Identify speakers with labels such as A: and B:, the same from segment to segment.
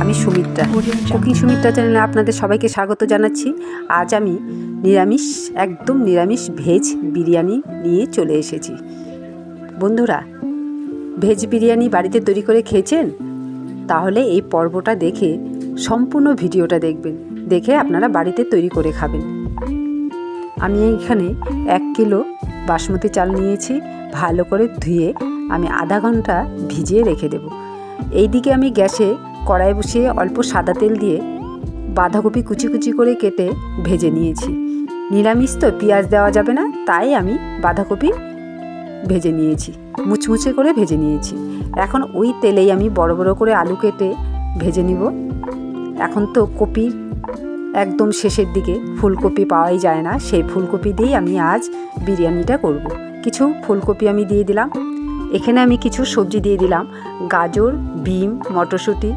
A: আমি সুমিত্রা কুকিং সুমিত্রা চ্যানেলে আপনাদের সবাইকে স্বাগত জানাচ্ছি। আজ আমি নিরামিষ, একদম নিরামিষ ভেজ বিরিয়ানি নিয়ে চলে এসেছি। বন্ধুরা, ভেজ বিরিয়ানি বাড়িতে তৈরি করে খেয়েছেন? তাহলে এই পর্বটা দেখে, সম্পূর্ণ ভিডিওটা দেখবেন। দেখে আপনারা বাড়িতে তৈরি করে খাবেন। আমি এখানে এক কিলো বাসমতি চাল নিয়েছি। ভালো করে ধুয়ে আমি আধা ঘণ্টা ভিজিয়ে রেখে দেব। এইদিকে আমি গ্যাসে কড়াই বসিয়ে অল্প সাদা তেল দিয়ে বাঁধাকপি কুচি কুচি করে কেটে ভেজে নিয়েছি। নিরামিষ তো পেঁয়াজ দেওয়া যাবে না, তাই আমি বাঁধাকপি ভেজে নিয়েছি, মুচমুচে করে ভেজে নিয়েছি। এখন ওই তেলেই আমি বড় বড় করে আলু কেটে ভেজে নিব। এখন তো কপি একদম শেষের দিকে, ফুলকপি পাওয়াই যায় না, সেই ফুলকপি দিয়েই আমি আজ বিরিয়ানিটা করব। কিছু ফুলকপি আমি দিয়ে দিলাম। এখানে আমি কিছু সবজি দিয়ে দিলাম। গাজর, বিম, মটরশুঁটি,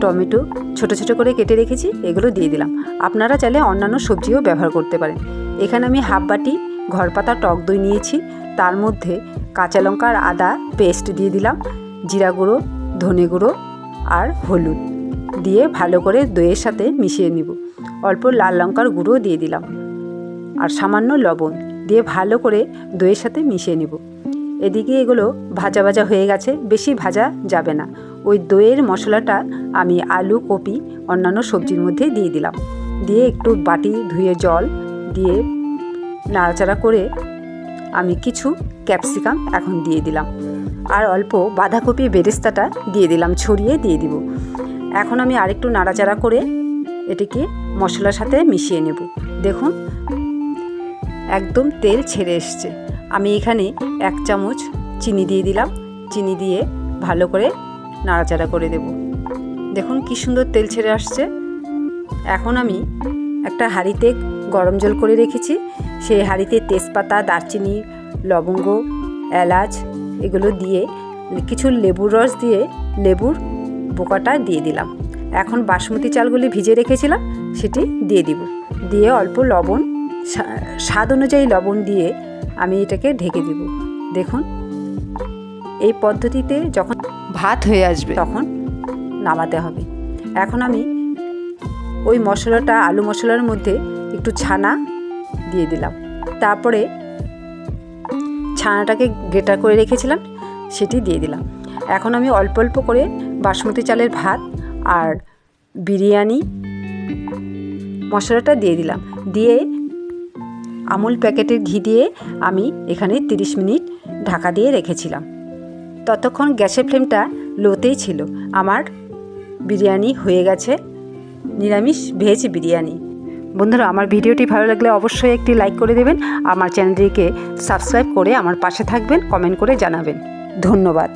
A: টমেটো ছোট ছোট করে কেটে রেখেছি, এগুলো দিয়ে দিলাম। আপনারা চাইলে অন্যান্য সবজিও ব্যবহার করতে পারেন। এখানে আমি হাফ বাটি ঘর পাতা টক দই নিয়েছি। তার মধ্যে কাঁচা লঙ্কা আর আদা পেস্ট দিয়ে দিলাম, জিরা গুঁড়ো, ধনে গুঁড়ো আর হলুদ দিয়ে ভালো করে দইয়ের সাথে মিশিয়ে নিব। অল্প লাল লঙ্কার গুঁড়ো দিয়ে দিলাম। আর সামান্য লবণ দিয়ে ভালো করে দইয়ের সাথে মিশিয়ে নিব। এদিকে এগুলো ভাজা ভাজা হয়ে গেছে, বেশি ভাজা যাবে না। ওই দইয়ের মশলাটা আমি আলু, কপি, অন্যান্য সবজির মধ্যে দিয়ে দিলাম। দিয়ে একটু বাটি, ধুয়ে জল দিয়ে নাড়াচাড়া করে আমি কিছু ক্যাপসিকাম এখন দিয়ে দিলাম। আর অল্প বাঁধাকপি বেরেস্তাটা দিয়ে দিলাম, ছড়িয়ে দিয়ে দিব। এখন আমি আরেকটু নাড়াচাড়া করে এটিকে মশলার সাথে মিশিয়ে নেব। দেখুন, একদম তেল ছেড়ে এসছে। আমি এখানে এক চামচ চিনি দিয়ে দিলাম। চিনি দিয়ে ভালো করে নাড়াচাড়া করে দেব। দেখুন কি সুন্দর তেল ছেড়ে আসছে। এখন আমি একটা হাঁড়িতে গরম জল করে রেখেছি। সেই হাঁড়িতে তেজপাতা, দারচিনি, লবঙ্গ, এলাচ এগুলো দিয়ে কিছু লেবুর রস দিয়ে লেবুর বোকাটা দিয়ে দিলাম। এখন বাসমতি চালগুলি ভিজে রেখেছিলাম, সেটি দিয়ে দিব। দিয়ে অল্প লবণ স্বাদ অনুযায়ী লবণ দিয়ে আমি এটাকে ঢেকে দিব। দেখুন। এই পদ্ধতিতে যখন ভাত হয়ে আসবে। তখন নামাতে হবে। এখন আমি ওই মশলাটা আলু মশলার মধ্যে একটু ছানা দিয়ে দিলাম। তারপরে ছানাটাকে গ্রেটার করে রেখেছিলাম সেটি দিয়ে দিলাম। এখন আমি অল্প অল্প করে বাসমতি চালের ভাত আর বিরিয়ানি মশলাটা দিয়ে দিলাম। দিয়ে আমুল প্যাকেটের ঘি দিয়ে আমি এখানে 30 মিনিট ঢাকা দিয়ে রেখেছিলাম। ততক্ষণ গ্যাসের ফ্লেমটা লোতেই ছিল। আমার বিরিয়ানি হয়ে গেছে। নিরামিষ ভেজ বিরিয়ানি। বন্ধুরা, আমার ভিডিওটি ভালো লাগলে অবশ্যই একটি লাইক করে দেবেন। আমার চ্যানেলটিকে সাবস্ক্রাইব করে আমার পাশে থাকবেন, কমেন্ট করে জানাবেন। ধন্যবাদ।